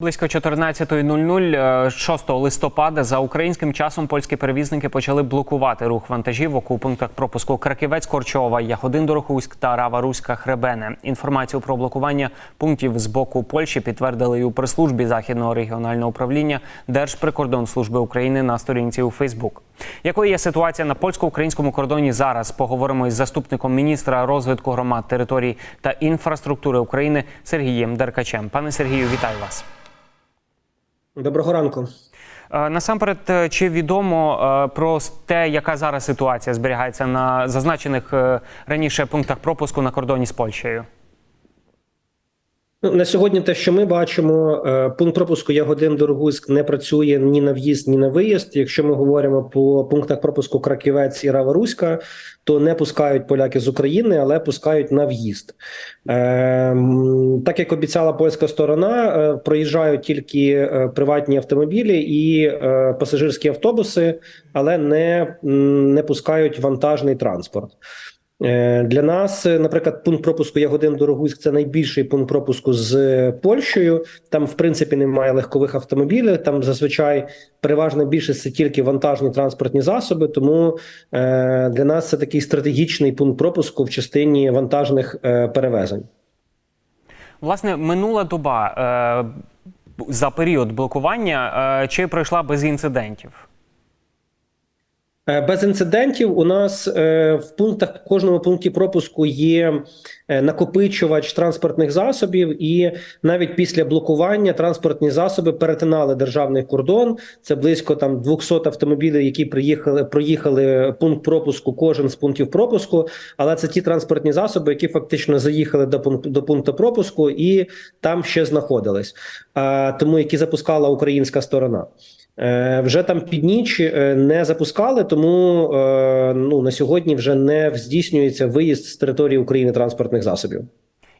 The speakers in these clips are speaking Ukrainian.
Близько 14.00 е, 6 листопада за українським часом польські перевізники почали блокувати рух вантажівок у пунктах пропуску Краківець, Корчова, Ягодин, Дорохуськ та Рава Руська Хребене. Інформацію про блокування пунктів з боку Польщі підтвердили і у прес-службі західного регіонального управління Держприкордонслужби України на сторінці у Фейсбук. Якою є ситуація на польсько-українському кордоні зараз? Поговоримо із заступником міністра розвитку громад, територій та інфраструктури України Сергієм Деркачем. Пане Сергію, вітаю вас. Доброго ранку. Е, Насамперед, е, чи відомо е, про те, яка зараз ситуація зберігається на зазначених раніше пунктах пропуску на кордоні з Польщею? Ну, на сьогодні, те, що ми бачимо, пункт пропуску Ягодин Дорогуськ не працює ні на в'їзд, ні на виїзд. Якщо ми говоримо по пунктах пропуску Краківець і Рава-Руська, то не пускають поляки з України, але пускають на в'їзд. Е, Так як обіцяла польська сторона, е, проїжджають тільки е, приватні автомобілі і е, пасажирські автобуси, але не, не пускають вантажний транспорт. Для нас, наприклад, пункт пропуску Ягодин Дорогуськ це найбільший пункт пропуску з Польщею. Там, в принципі, немає легкових автомобілів. Там зазвичай переважна більшість це тільки вантажні транспортні засоби. Тому для нас це такий стратегічний пункт пропуску в частині вантажних перевезень. Власне, минула доба е, за період блокування е, чи пройшла без інцидентів? Е, Без інцидентів у нас е, в пунктах в кожному пункті пропуску є е, накопичувач транспортних засобів, і навіть після блокування транспортні засоби перетинали державний кордон. Це близько там 200 автомобілів, які приїхали, проїхали пункт пропуску. Кожен з пунктів пропуску. Але це ті транспортні засоби, які фактично заїхали до пункту до пункту пропуску, і там ще знаходились. Тому які запускала українська сторона. Е, Вже там під ніч е, не запускали, тому е, ну на сьогодні вже не здійснюється виїзд з території України транспортних засобів.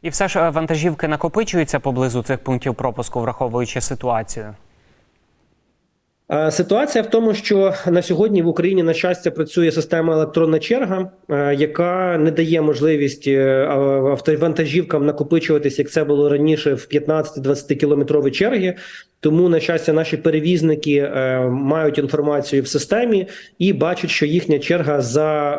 І все ж вантажівки накопичуються поблизу цих пунктів пропуску, враховуючи ситуацію. Ситуація в тому, що на сьогодні в Україні на щастя працює система електронна черга, яка не дає можливість автовантажівкам накопичуватись, як це було раніше, в 15-20 кілометрові черги. Тому, на щастя, наші перевізники е, мають інформацію в системі і бачать, що їхня черга за,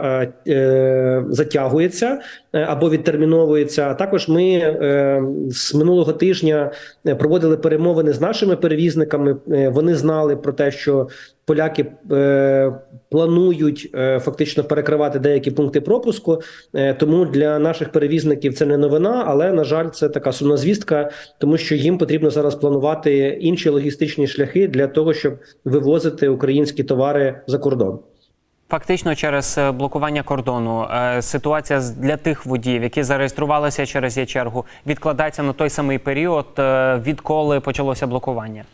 е, е, затягується е, або відтерміновується. Також ми е, з минулого тижня е, проводили перемовини з нашими перевізниками. Вони знали про те, що поляки е, планують е, фактично перекривати деякі пункти пропуску. Е, тому для наших перевізників це не новина, але на жаль, це така сумна звістка, тому що їм потрібно зараз планувати інші логістичні шляхи для того, щоб вивозити українські товари за кордон. Фактично, через е, блокування кордону е, ситуація для тих водіїв, які зареєструвалися через є чергу, відкладається на той самий період, е, відколи почалося блокування.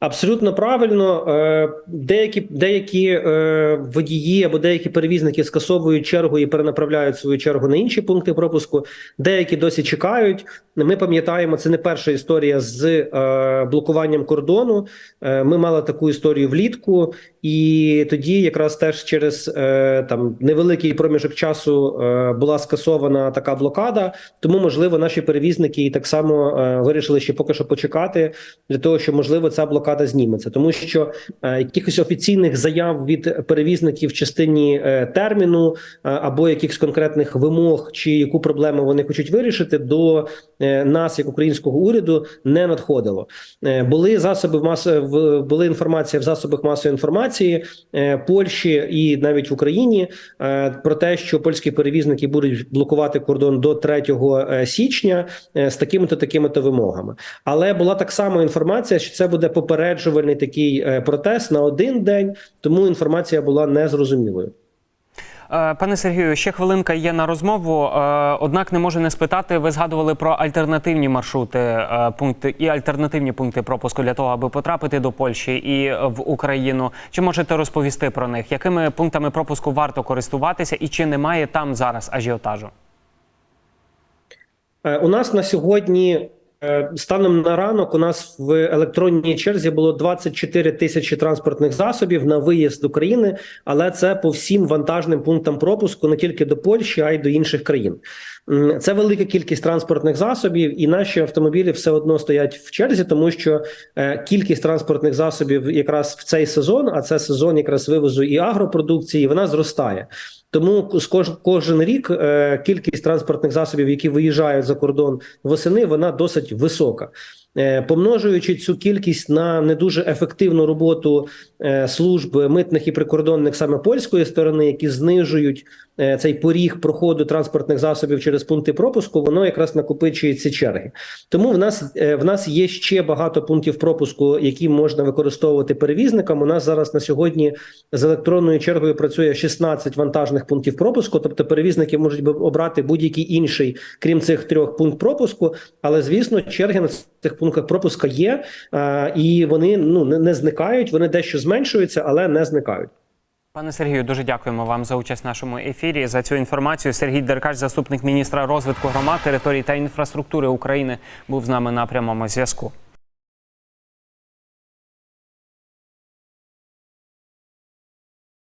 Абсолютно правильно. Е, Деякі деякі е, водії або деякі перевізники скасовують чергу і перенаправляють свою чергу на інші пункти пропуску. Деякі досі чекають. Ми пам'ятаємо, це не перша історія з е, блокуванням кордону. Е, Ми мали таку історію влітку, і тоді, якраз теж через е, там невеликий проміжок часу була скасована така блокада. Тому, можливо, наші перевізники так само вирішили ще поки що почекати для того, щоб можливо ця блокада зніметься, тому що якихось офіційних заяв від перевізників в частині терміну або якихось конкретних вимог, чи яку проблему вони хочуть вирішити, до нас, як українського уряду, не надходило. Е, були засоби мас... були інформація в засобах масової інформації е, Польщі і навіть в Україні е, про те, що польські перевізники будуть блокувати кордон до 3 е, січня е, з такими-то такими-то вимогами. Але була так само інформація, що це буде попереджувальний такий е, протест на один день, тому інформація була незрозумілою. Е, Пане Сергію, ще хвилинка є на розмову. е, Однак не можу не спитати. Ви згадували про альтернативні маршрути е, пункти і альтернативні пункти пропуску для того, аби потрапити до Польщі і в Україну. Чи можете розповісти про них? Якими пунктами пропуску варто користуватися, і чи немає там зараз ажіотажу? У нас на сьогодні Станом на ранок у нас в електронній черзі було 24 тисячі транспортних засобів на виїзд України, але це по всім вантажним пунктам пропуску не тільки до Польщі, а й до інших країн. Це велика кількість транспортних засобів, і наші автомобілі все одно стоять в черзі, тому що е, кількість транспортних засобів якраз в цей сезон, а це сезон якраз вивозу і агропродукції, вона зростає. Тому з кож, кожен рік е, кількість транспортних засобів, які виїжджають за кордон восени, вона досить висока. Е, Помножуючи цю кількість на не дуже ефективну роботу е, служб митних і прикордонних саме польської сторони, які знижують е, цей поріг проходу транспортних засобів через пункти пропуску, воно якраз накопичує ці черги. Тому в нас в нас є ще багато пунктів пропуску, які можна використовувати перевізникам. У нас зараз на сьогодні з електронною чергою працює 16 вантажних пунктів пропуску. Тобто перевізники можуть обрати будь-який інший, крім цих трьох пункт пропуску. Але звісно, черги на цих пунктах пропуска є, е, і вони ну не, зникають. Вони дещо зменшуються, але не зникають. Пане Сергію, дуже дякуємо вам за участь в нашому ефірі. За цю інформацію Сергій Деркач, заступник міністра розвитку громад, територій та інфраструктури України, був з нами на прямому зв'язку.